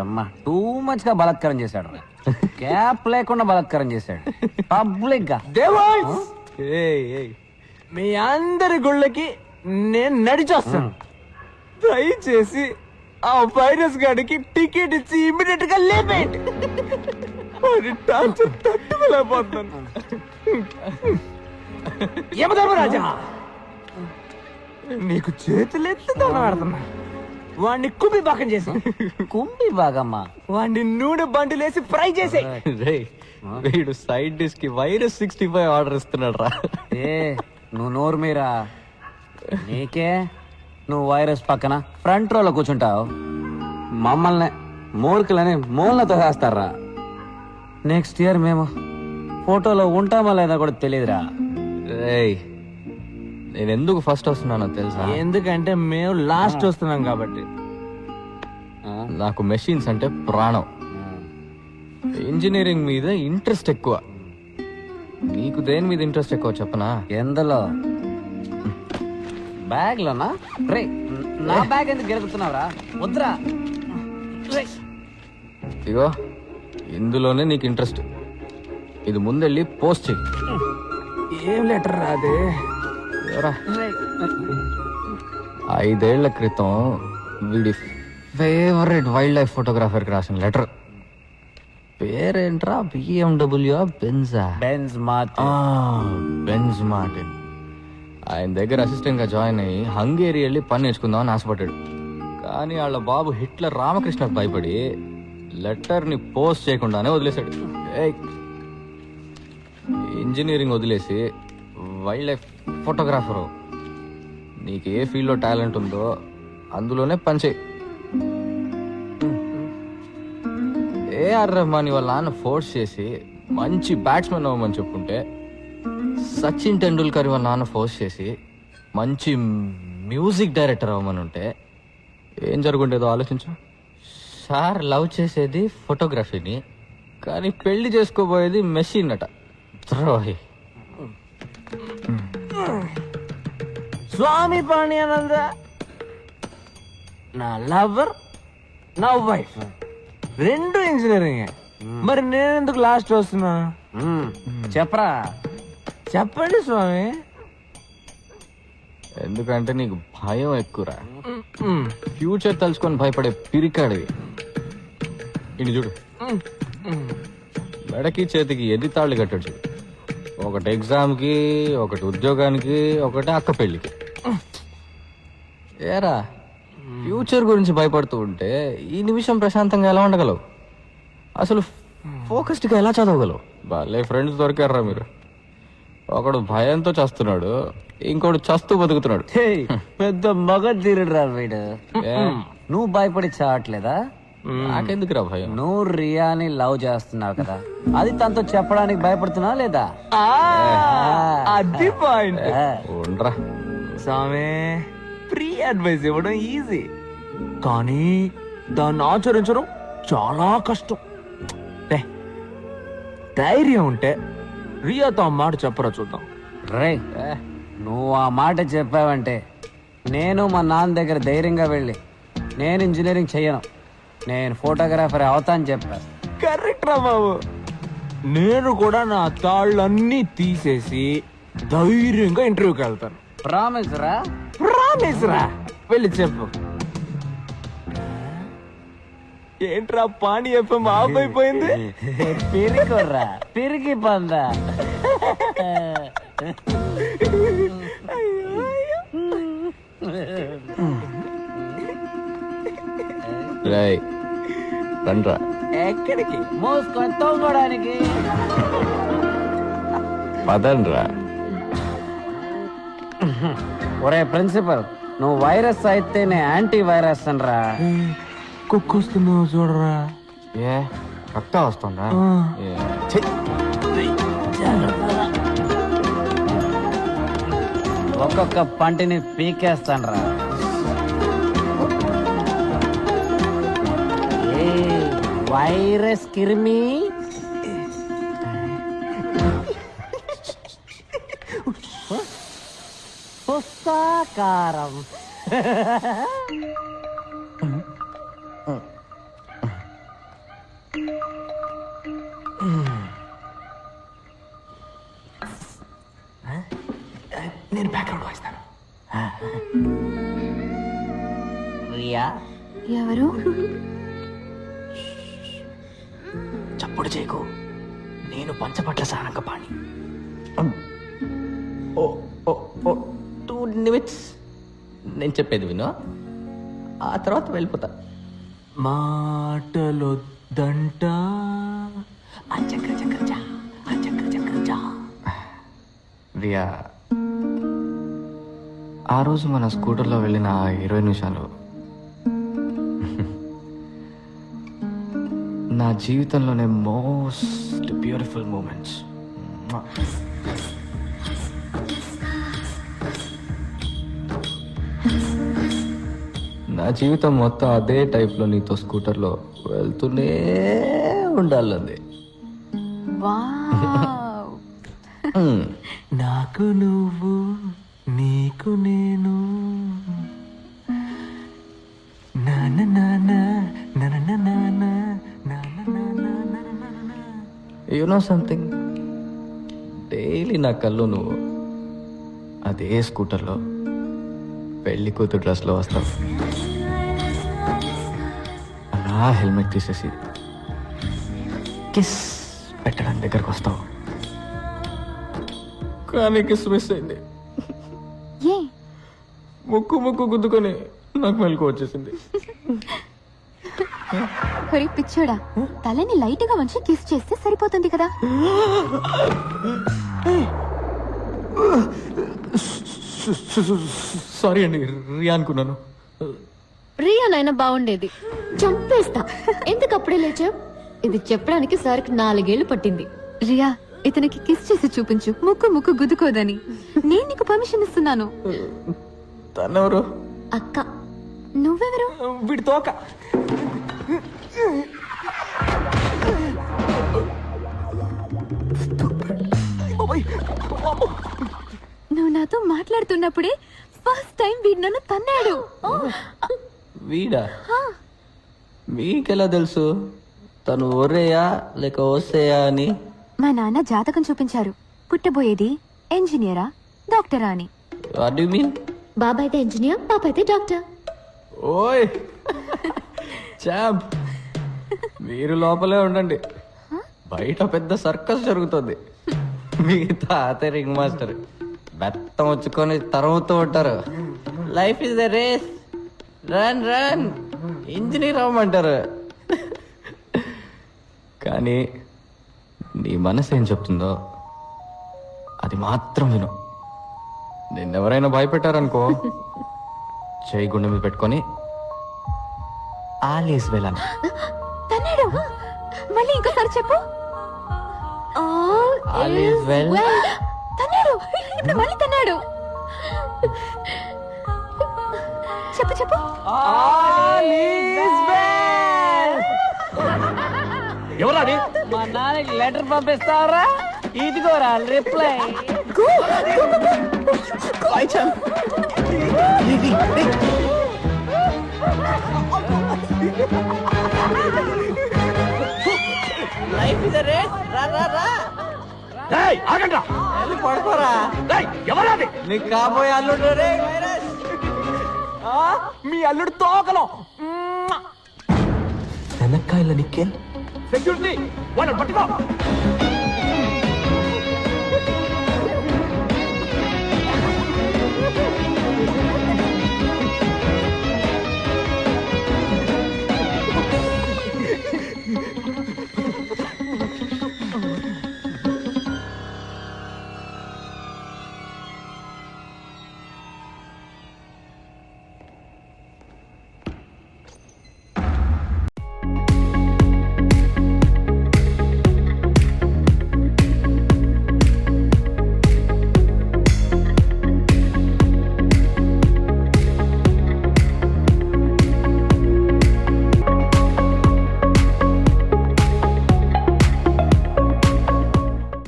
వీడమ్మా two మచ్గా బలాత్కారం చేశాడు cap లేకుండా బలాత్కారం చేశాడు. పబ్లిక్గా. దేవాన్స్ మీ అందరి గుళ్ళకి నేను నడిచొస్తాను. దయచేసి ఆ వైరస్ గాడికి టికెట్ ఇచ్చి ఇమ్మీడియట్గా లేపేయండి. వాడి టార్చర్ తట్టుకోలేకపోతున్నాను. యమధర్మరాజా నీకు చేతులెత్తి దండం పెడుతున్నా. వాడిని కుమ్మి బాకం చేసి. కుంభి బాగమ్మా వాడిని నూనె బండిలేసి ఫ్రై చేసే. రే వీడు సైడ్ డిష్కి వైరస్ సిక్స్టీ ఫైవ్ ఆర్డర్ ఇస్తున్నాడు రా ఏ నువ్వు నోరు మీరా? నీకే? నువ్వు వైరస్ పక్కన ఫ్రంట్ రోలో కూర్చుంటావు. మమ్మల్ని మూర్ఖులని మూలతో వేస్తారా నెక్స్ట్ ఇయర్ మేము ఫోటోలో ఉంటామా లేదా కూడా తెలియదురా రేయ్ నేను ఎందుకు ఫస్ట్ వస్తున్నానో తెలుసా? ఎందుకంటే మేము లాస్ట్ వస్తున్నాం కాబట్టి. నాకు మెషిన్స్ అంటే ప్రాణం. ఇంజనీరింగ్ మీద ఇంట్రెస్ట్ ఎక్కువ. నీకు దేని మీద ఇంట్రెస్ట్ ఎక్కువ చెప్పనా? ఎందులో? బ్యాగ్ లోనా రే నా బ్యాగ్ ఎందుకు గెలుగుతున్నావురా వద్దురా. ఇగో ఇందులోనే నీకు ఇంట్రెస్ట్ ఇది ముందెళ్ళి పోస్ట్ చెయ్యి. ఏం లెటర్ రాదే. ఐదేళ్ళ క్రితం వీడి ఫేవరెట్ వైల్డ్ లైఫ్ ఫోటోగ్రాఫర్కి రాసిన లెటర్ పేరేంట్రా? బిఎండబ్ల్యూ బెన్జా బెంజ్ మాత్ బెంజ్ మార్టిన్ ఆయన దగ్గర అసిస్టెంట్గా జాయిన్ అయ్యి హంగేరి వెళ్ళి పని నేర్చుకుందామని ఆశపడ్డాడు. కానీ వాళ్ళ బాబు హిట్లర్ రామకృష్ణకు భయపడి లెటర్ని పోస్ట్ చేయకుండానే వదిలేశాడు. ఇంజనీరింగ్ వదిలేసి వైల్డ్ లైఫ్ ఫోటోగ్రాఫరు. నీకు ఏ ఫీల్డ్లో టాలెంట్ ఉందో అందులోనే పనిచేయి ఏఆర్ రెహమాన్ వాళ్ళ నాన్న ఫోర్స్ చేసి మంచి బ్యాట్స్మెన్ అవ్వమని చెప్పుంటే సచిన్ టెండూల్కర్ వాళ్ళ నాన్న ఫోర్స్ చేసి మంచి మ్యూజిక్ డైరెక్టర్ అవ్వమని ఉంటే ఏం జరుగుండేదో ఆలోచించు. సార్ లవ్ చేసేది ఫోటోగ్రఫీని కానీ పెళ్ళి చేసుకోబోయేది మెషిన్ అట. ద్రోహి స్వామి పాణ్యానంద నా లవర్ నా వైఫ్. రెండు ఇంజనీరింగ్. మరి నేను ఎందుకు లాస్ట్ వస్తున్నా. చెప్పరా? చెప్పండి స్వామి. ఎందుకంటే నీకు భయం ఎక్కువరా. ఫ్యూచర్ తలుచుకొని భయపడే పిరికాడివి. ఇటు చూడు. మెడకి చేతికి ఎది తాళ్ళు కట్టాడు చూడు. ఒకటి ఎగ్జామ్కి ఒకటి ఉద్యోగానికి ఒకటి అక్క పెళ్ళికి. ఏరా ఫ్యూచర్ గురించి భయపడుతూ ఉంటే ఈ నిమిషం ప్రశాంతంగా ఎలా ఉండగలవు? అసలు ఫోకస్డ్గా ఎలా చదవగలవు? భలే ఫ్రెండ్స్ దొరికారా మీరు. ఒకడు భయంతో చస్తున్నాడు ఇంకోడు చస్తూ బతుకుతున్నాడు. పెద్ద మగ తీరుడురా వీడు. ఏ? నువ్వు భయపడి చావట్లేదా? నాకెందుకురా భయం? నువ్వు రియాని లవ్ చేస్తున్నావు కదా అది తనతో చెప్పడానికి భయపడుతున్నావు లేదా? అది పాయింట్ ఉండరా. స్వామి ఫ్రీ అడ్వైస్ ఇవ్వడం ఈజీ కానీ దాన్ని ఆచరించడం చాలా కష్టం. ధైర్యం ఉంటే రియాతో ఆ మాట చెప్పరా చూద్దాం. రే నువ్వు ఆ మాట చెప్పావంటే నేను మా నాన్న దగ్గర ధైర్యంగా వెళ్ళి నేను ఇంజనీరింగ్ చెయ్యను నేను ఫోటోగ్రాఫర్ అవుతాను చెప్పా. కరెక్ట్ రా బాబు. నేను కూడా నా తాళ్ళన్నీ తీసేసి ధైర్యంగా ఇంటర్వ్యూకి వెళ్తాను. ప్రామిస్ రా? ప్రామిస్ రా. వెళ్ళి చెప్పు. ఏంట్రా పాణి ఎఫ్ఎం ఆఫ్ అయిపోయింది? పిరికొర్రా పిరికి పందా రేయ్ రండ్రా. ఎక్కడికి? మోసుకొని పదండ్రా. ఒరే ప్రిన్సిపల్ నువ్వు వైరస్ అయితే నేను యాంటీ వైరస్ అనరా. కుక్కొస్తున్నావు చూడరా. ఏ రక్త వస్తుందా? ఆ. ఏ, ఛీ. ఒక్కొక్క పంటిని పీకేస్తానరా. వైరస్ కిరిమి. పుస్తకారం నేను బ్యాక్గ్రౌండ్ వాయిస్తాను. రియా ఎవరు? చప్పుడు చేయకు. నేను పంచపట్ల ఓ ఓ టూ నిమిట్స్. నేను చెప్పేది విను. ఆ తర్వాత వెళ్ళిపోతా. మాటలొద్దంట రియా ఆ రోజు మన స్కూటర్లో వెళ్ళిన ఇరవై నిమిషాలు నా జీవితంలోనే మోస్ట్ బ్యూటిఫుల్ మూమెంట్స్. నా జీవితం మొత్తం అదే టైప్లో నీతో స్కూటర్లో వెళ్తూనే ఉండాలంది వావ్. Hmm. నాకు నువ్వు నీకు నేను. నాన్న నాన్న నాన్న నాన్న నాన్న నాన్న యు నో సంథింగ్ డైలీ నా కళ్ళు నువ్వు అదే స్కూటర్లో పెళ్ళి కూతురు డ్రెస్లో వస్తావు. అలా హెల్మెట్ తీసేసి కిస్ పెట్టడానికి దగ్గరకు వస్తావు. కానీ కిస్ మిస్ అయింది. ముక్కు ముక్కు గుద్దుకొని నాకు మెలకు వచ్చేసింది. హరి పిచ్చోడా తలని లైట్గా వంచి కిస్ చేస్తే సరిపోతుంది కదా. సారీ అండి రియా అనుకున్నాను రియానైనా బాగుండేది. చంపేస్తా. ఎందుకు అప్పుడే లేచావు? ఇది చెప్పడానికి సార్కి నాలుగేళ్ళు పట్టింది. రియా ఇతనికి కిస్ చేసి చూపించు. ముక్కు ముక్కు గుద్దుకోదని. నేను నీకు పర్మిషన్ ఇస్తున్నాను. తనెవరు? అక్క. నువ్వెవరు? వీడి తోక నువ్వు నాతో మాట్లాడుతున్నప్పుడే ఫస్ట్ టైం వీడు నన్ను తన్నాడు ఓ, వీడా? మీకెలా తెలుసు? తను ఒరేయా లేక ఓసేయా అని? మా నాన్న జాతకం చూపించారు. పుట్టబోయేది ఇంజనీరా డాక్టరా అని. వాట్ యు మీన్ బాబాయ్ అయితే ఇంజనీర్ పాప అయితే డాక్టర్ ఓయ్! చాంప్ మీరు లోపలే ఉండండి. బయట పెద్ద సర్కస్ జరుగుతుంది. మీ తాత రింగ్ మాస్టర్. బెత్తం వచ్చుకొని తరుముతూ ఉంటారు. Life is the race. Run run. Engineer అవ్వమంటారు. కానీ నీ మనసు ఏం చెప్తుందో అది మాత్రం విను. నిన్నెవరైనా భయపెట్టారనుకో చేయి గుండె మీద పెట్టుకొని ఆలేసి వెళ్ళాను. తన్నాడు. మళ్ళీ ఇంకోసారి చెప్పు. All is well. తన్నాడు. ఇప్పుడు మళ్ళీ తన్నాడు. చెప్పు చెప్పు. ఎవరాది? మా నాన్నకి లెటర్ పంపిస్తావరా? ఇదిగోరా రిప్లై ఆగండ్రా. పడుకోరా? ఏయ్, ఎవరాది? నీకు కాబోయే అల్లుడు రే ఆ, మీ అల్లుడు తోకలో. శనక్కాయల నిక్కెల్? సెక్యూరిటీ వాళ్ళని పట్టుకో.